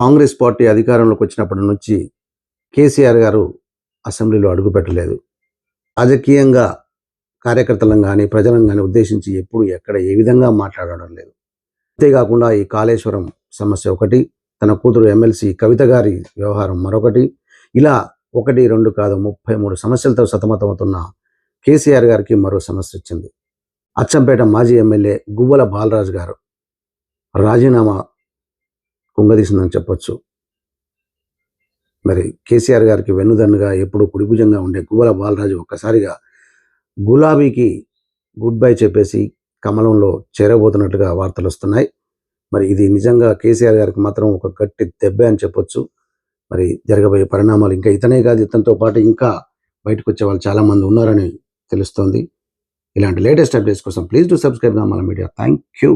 Congress party అధికారంలోకి వచ్చినప్పటి నుంచి కేసీఆర్ గారు అసెంబ్లీలో అడుగుపెట్టలేదు రాజకీయంగా కార్యకర్తలను కానీ ప్రజలను కానీ ఉద్దేశించి ఎప్పుడు ఎక్కడ ఏ విధంగా మాట్లాడడం లేదు. అంతేకాకుండా ఈ కాళేశ్వరం సమస్య ఒకటి తన కూతురు ఎమ్మెల్సీ కవిత గారి వ్యవహారం మరొకటి. ఇలా ఒకటి రెండు కాదు ముప్పై మూడు సమస్యలతో సతమతమవుతున్న కేసీఆర్ గారికి మరో సమస్య వచ్చింది. అచ్చంపేట మాజీ ఎమ్మెల్యే గువ్వల బాలరాజు గారు రాజీనామా కుంగదీసిందని చెప్పొచ్చు. మరి కేసీఆర్ గారికి వెన్నుదన్నుగా ఎప్పుడు కుడిభుజంగా ఉండే గువ్వల బాలరాజు ఒక్కసారిగా గులాబీకి గుడ్ బై చెప్పేసి కమలంలో చేరబోతున్నట్టుగా వార్తలు వస్తున్నాయి. మరి ఇది నిజంగా కేసీఆర్ గారికి మాత్రం ఒక గట్టి దెబ్బ అని చెప్పొచ్చు. మరి జరగబోయే పరిణామాలు ఇంకా ఇతనే కాదు ఇతనితో పాటు ఇంకా బయటకు వచ్చే వాళ్ళు చాలా మంది ఉన్నారని తెలుస్తోంది. ఇలాంటి లేటెస్ట్ అప్డేట్స్ కోసం ప్లీజ్ టు సబ్స్క్రైబ్ మన మీడియా. Thank you